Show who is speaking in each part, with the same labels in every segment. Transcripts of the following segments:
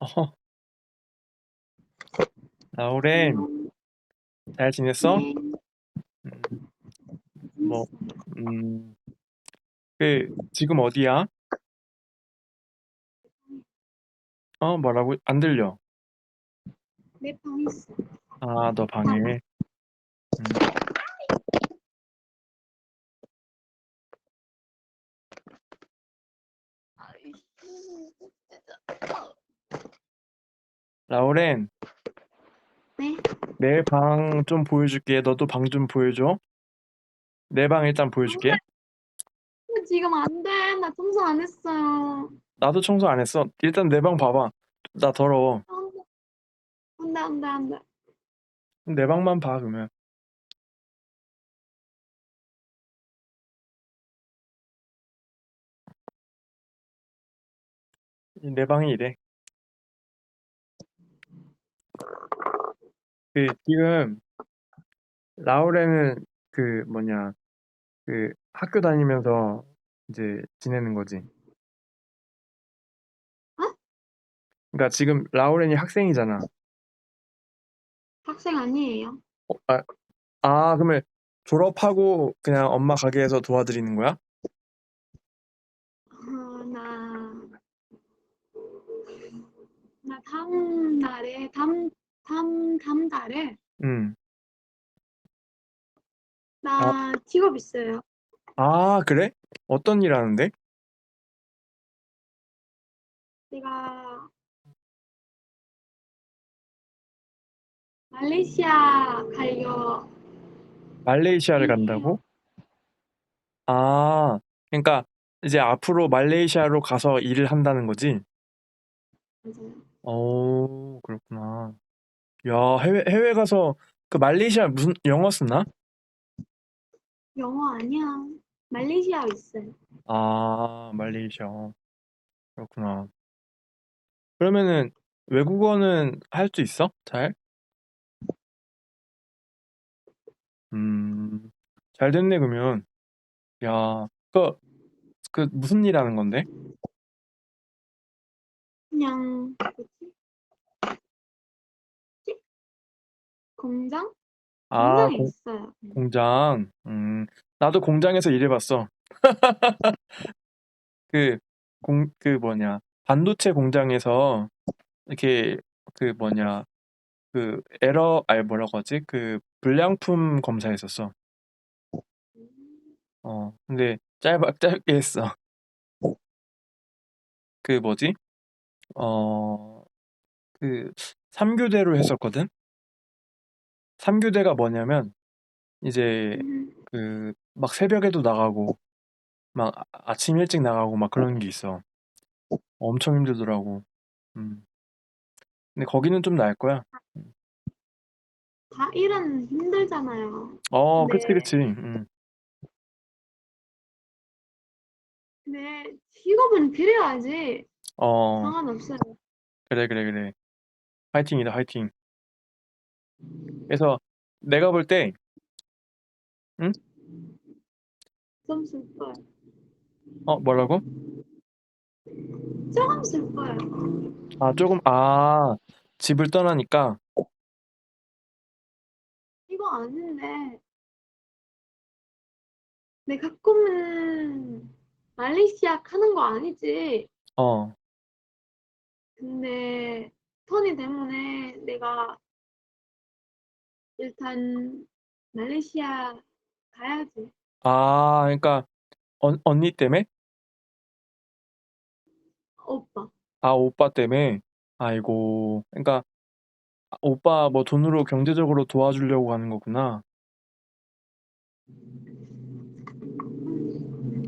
Speaker 1: 어, 라우렌,
Speaker 2: 음,
Speaker 1: 잘 지냈어?
Speaker 2: 네,
Speaker 1: 음, 뭐, 음, 그, 지금 어디야? 어, 뭐라고? 안 들려.
Speaker 2: 내방 있어.
Speaker 1: 아, 너 방에. 라우렌,
Speaker 2: 네?
Speaker 1: 내방좀 보여줄게. 너도 방 좀 보여줘. 내 방 일단 보여줄게.
Speaker 2: 근데 지금 안 돼. 나 청소 안 했어요.
Speaker 1: 나도 청소 안 했어. 일단 내 방 봐봐. 나 더러워.
Speaker 2: 안 돼, 안 돼, 안 돼.
Speaker 1: 내 방만 봐, 그러면. 내 방이 이래. 그, 지금, 라우렌은 그, 뭐냐, 그, 학교 다니면서 이제 지내는 거지.
Speaker 2: 어?
Speaker 1: 그러니까 지금 라우렌이 학생이잖아.
Speaker 2: 학생 아니에요.
Speaker 1: 어, 아, 아, 그러면 졸업하고 그냥 엄마 가게에서 도와드리는 거야?
Speaker 2: 어, 나, 나 다음 날에, 다음, 다음 달에,
Speaker 1: 응.
Speaker 2: 나 직업 있어요.
Speaker 1: 아, 그래? 어떤 일 하는데?
Speaker 2: 내가 말레이시아 가려,
Speaker 1: 말레이시아를
Speaker 2: 일해요.
Speaker 1: 간다고? 아, 그러니까 이제 앞으로 말레이시아로 가서 일을 한다는 거지?
Speaker 2: 맞아요.
Speaker 1: 오, 그렇구나. 야, 해외, 해외 가서 그 말레이시아 무슨 영어 쓰나?
Speaker 2: 영어 아니야. 말레이시아 있어요.
Speaker 1: 아, 말레이시아. 그렇구나. 그러면은 외국어는 할 수 있어? 잘? 음, 잘 됐네, 그러면. 야, 그, 그 무슨 일 하는 건데?
Speaker 2: 그냥, 공장?
Speaker 1: 아,
Speaker 2: 공장에
Speaker 1: 공,
Speaker 2: 있어요.
Speaker 1: 공장. 음, 나도 공장에서 일해봤어. 그, 공, 그 뭐냐. 반도체 공장에서 이렇게 그 뭐냐. 그 에러, 아니 뭐라고 하지? 그 불량품 검사했었어. 어, 근데 짧아, 짧게 했어. 그 뭐지? 어, 그 3교대로 했었거든? 3교대가 뭐냐면 이제
Speaker 2: 음,
Speaker 1: 그 막 새벽에도 나가고 막 아- 아침 일찍 나가고 막 그런 게 있어. 엄청 힘들더라고. 음. 근데 거기는 좀 나을 거야. 음.
Speaker 2: 다 일은 힘들잖아요.
Speaker 1: 어, 그치,
Speaker 2: 근데,
Speaker 1: 그치. 음.
Speaker 2: 근데 직업은 그래야지
Speaker 1: 어,
Speaker 2: 상관없어요.
Speaker 1: 그래, 그래, 그래. 화이팅이다, 화이팅. 그래서 내가 볼 때, 응?
Speaker 2: 좀 슬퍼요.
Speaker 1: 어, 뭐라고?
Speaker 2: 조금 슬퍼요.
Speaker 1: 아, 조금, 아, 집을 떠나니까,
Speaker 2: 이거 아닌데, 내 가끔은 말레이시아 가는 거 아니지.
Speaker 1: 어,
Speaker 2: 근데 토니 때문에 내가 일단 말레이시아 가야지.
Speaker 1: 아, 그러니까, 언, 언니 때문에?
Speaker 2: 오빠.
Speaker 1: 아, 오빠 때문에? 아이고, 그러니까, 아, 오빠 뭐 돈으로 경제적으로 도와주려고 가는 거구나.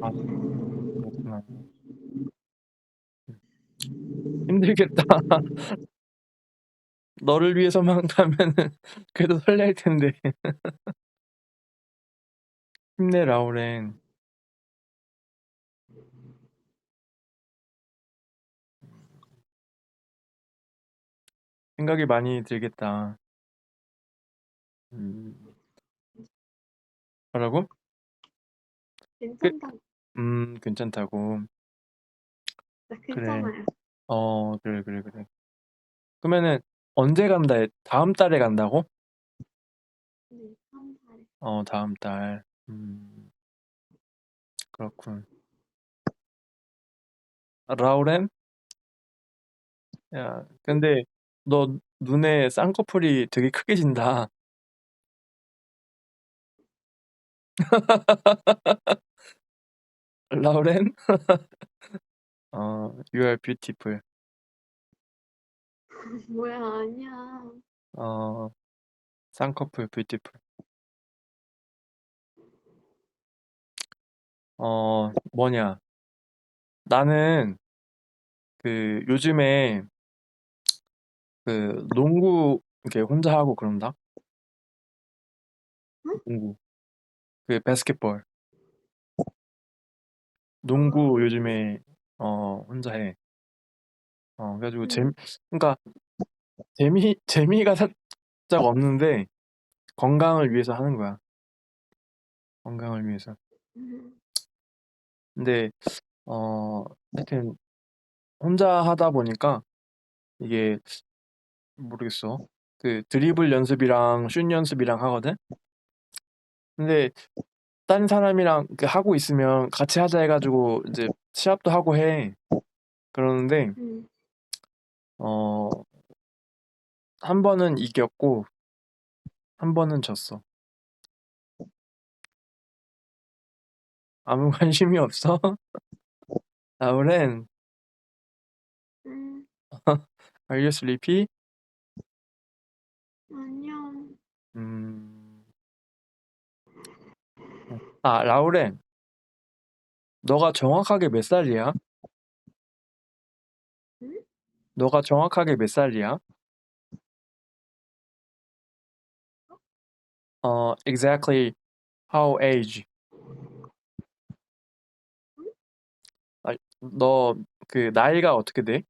Speaker 1: 아, 그렇구나. 힘들겠다. 너를 위해서만 가면은 그래도 설렐 텐데. 힘내, 라우렌. 생각이 많이 들겠다. 음, 뭐라고? 그,
Speaker 2: 괜찮다.
Speaker 1: 음, 괜찮다고.
Speaker 2: 나
Speaker 1: 그래.
Speaker 2: 괜찮아요.
Speaker 1: 어, 그래, 그래, 그래. 그러면은 언제 간다? 해? 다음 달에 간다고?
Speaker 2: 네, 다음 달에.
Speaker 1: 어, 다음 달. 음, 그렇군. 라우렌? 야, 근데 너 눈에 쌍꺼풀이 되게 크게 진다. 라우렌? 어, you are beautiful.
Speaker 2: 뭐야, 아니야.
Speaker 1: 어, 쌍꺼풀 beautiful. 어, 뭐냐. 나는 그 요즘에 그 농구 이렇게 혼자 하고 그런다.
Speaker 2: 응?
Speaker 1: 농구. 그 바스켓볼. 농구
Speaker 2: 아,
Speaker 1: 요즘에 어 혼자 해. 어 그래 가지고 재미
Speaker 2: 음,
Speaker 1: 그러니까 재미 재미가 살짝 없는데 건강을 위해서 하는 거야. 건강을 위해서.
Speaker 2: 음,
Speaker 1: 근데 어 하여튼 혼자 하다 보니까 이게 모르겠어. 그 드리블 연습이랑 슛 연습이랑 하거든. 근데 딴 사람이랑 그 하고 있으면 같이 하자 해 가지고 이제 시합도 하고 해. 그러는데
Speaker 2: 음.
Speaker 1: 어 한 번은 이겼고 한 번은 졌어. 아무 관심이 없어? 라우렌,
Speaker 2: 음,
Speaker 1: are you sleepy?
Speaker 2: 안녕.
Speaker 1: 음, 아, 라우렌, 너가 정확하게 몇 살이야?
Speaker 2: 응?
Speaker 1: 너가 정확하게 몇 살이야? 어, exactly how age? 아, 너그 나이가 어떻게 돼?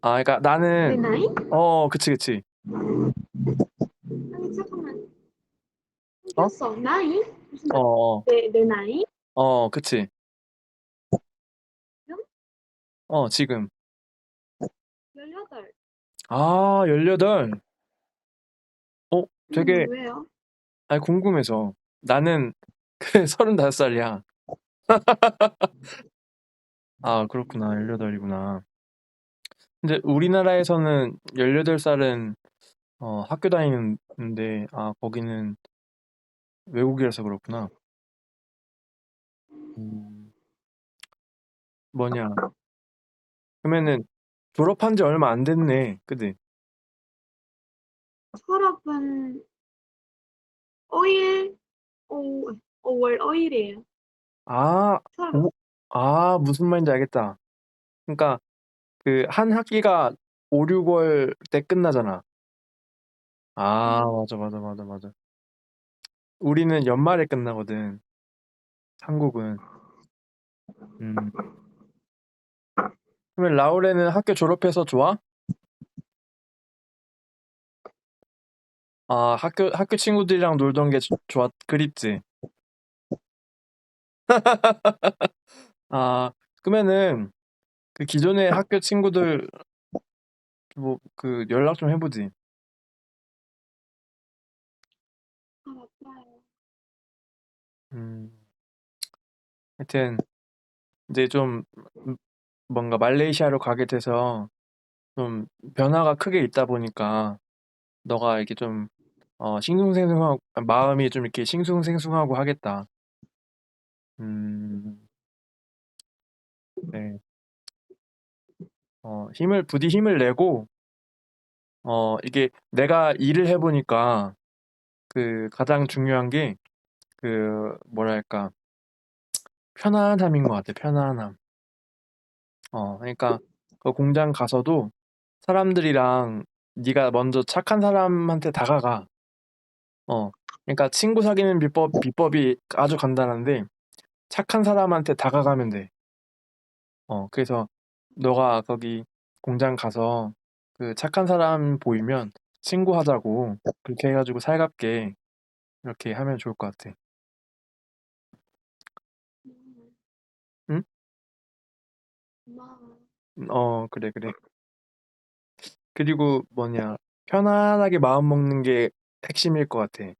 Speaker 1: 아, 그러니까
Speaker 2: 내
Speaker 1: 나는
Speaker 2: 나이?
Speaker 1: 어, 그치, 그치.
Speaker 2: 아니, 잠깐만.
Speaker 1: 어?
Speaker 2: 나이? 무슨
Speaker 1: 어,
Speaker 2: 나...
Speaker 1: 어,
Speaker 2: 내, 내 나이?
Speaker 1: 어, 그치. 어, 지금.
Speaker 2: 18.
Speaker 1: 아, 18. 어, 되게,
Speaker 2: 음, 왜요?
Speaker 1: 아니, 궁금해서. 나는 그 35살이야. 아, 그렇구나. 18이구나. 근데 우리나라에서는 18살은 어, 학교 다니는데, 아, 거기는 외국이라서 그렇구나. 음, 뭐냐. 그러면은 졸업한 지 얼마 안 됐네. 그지?
Speaker 2: 졸업은 5일, 5, 5월 5일이에요.
Speaker 1: 아,
Speaker 2: 졸업.
Speaker 1: 오, 아, 무슨 말인지 알겠다. 그러니까 그 한 학기가 5, 6월 때 끝나잖아. 아,
Speaker 2: 음,
Speaker 1: 맞아, 맞아, 맞아, 맞아. 우리는 연말에 끝나거든. 한국은. 음. 그러면 라울레는 학교 졸업해서 좋아? 아, 학교, 학교 친구들이랑 놀던 게 조- 좋아, 그립지? 아, 그러면은 그 기존의 학교 친구들 뭐 그 연락 좀 해보지.
Speaker 2: 아, 맞아요.
Speaker 1: 음, 하여튼 이제 좀 음, 뭔가 말레이시아로 가게 돼서 좀 변화가 크게 있다 보니까 너가 이렇게 좀 어, 싱숭생숭하고 마음이 좀 이렇게 싱숭생숭하고 하겠다. 음, 네. 어, 힘을 부디 힘을 내고 어, 이게 내가 일을 해 보니까 그 가장 중요한 게 그 뭐랄까 편안함인 것 같아. 편안함. 어, 그러니까 그 공장 가서도 사람들이랑 네가 먼저 착한 사람한테 다가가. 어, 그러니까 친구 사귀는 비법 비법이 아주 간단한데 착한 사람한테 다가가면 돼. 어, 그래서 너가 거기 공장 가서 그 착한 사람 보이면 친구 하자고 그렇게 해가지고 살갑게 이렇게 하면 좋을 것 같아.
Speaker 2: 고마워.
Speaker 1: 어, 그래, 그래. 그리고 뭐냐, 편안하게 마음 먹는 게 핵심일 것 같아.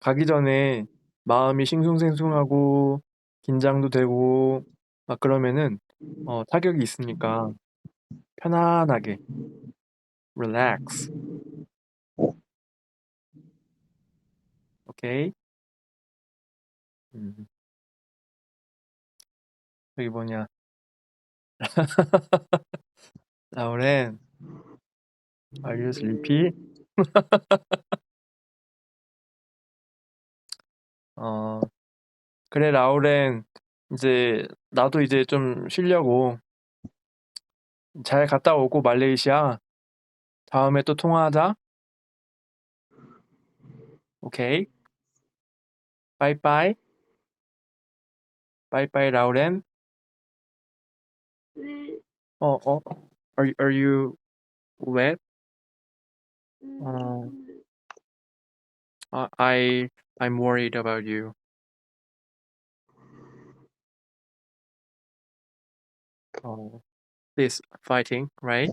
Speaker 1: 가기 전에 마음이 싱숭생숭하고 긴장도 되고 막 그러면은 어, 타격이 있으니까 편안하게 relax. 오케이? 음. 여기 뭐냐? 라우렌, are? 어, 그래, 라우렌. 이제 나도 이제 좀 쉬려고. 잘 갔다 오고 말레이시아. 다음에 또 통화하자. 오케이. 빠이빠이. 빠이빠이, 라우렌.
Speaker 2: 네.
Speaker 1: 어, 어. Are, are you wet?
Speaker 2: 음,
Speaker 1: 어.
Speaker 2: 음,
Speaker 1: Uh, I I'm worried about you. Oh, this fighting, right?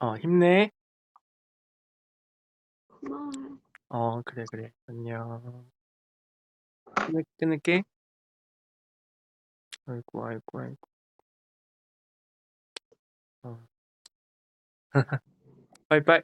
Speaker 1: 어, 힘내.
Speaker 2: 고마워요.
Speaker 1: 어, 그래, 그래. 안녕. 끊을, 끊을게. 아이고, 아이고, 아이고. 어. 빠이빠이.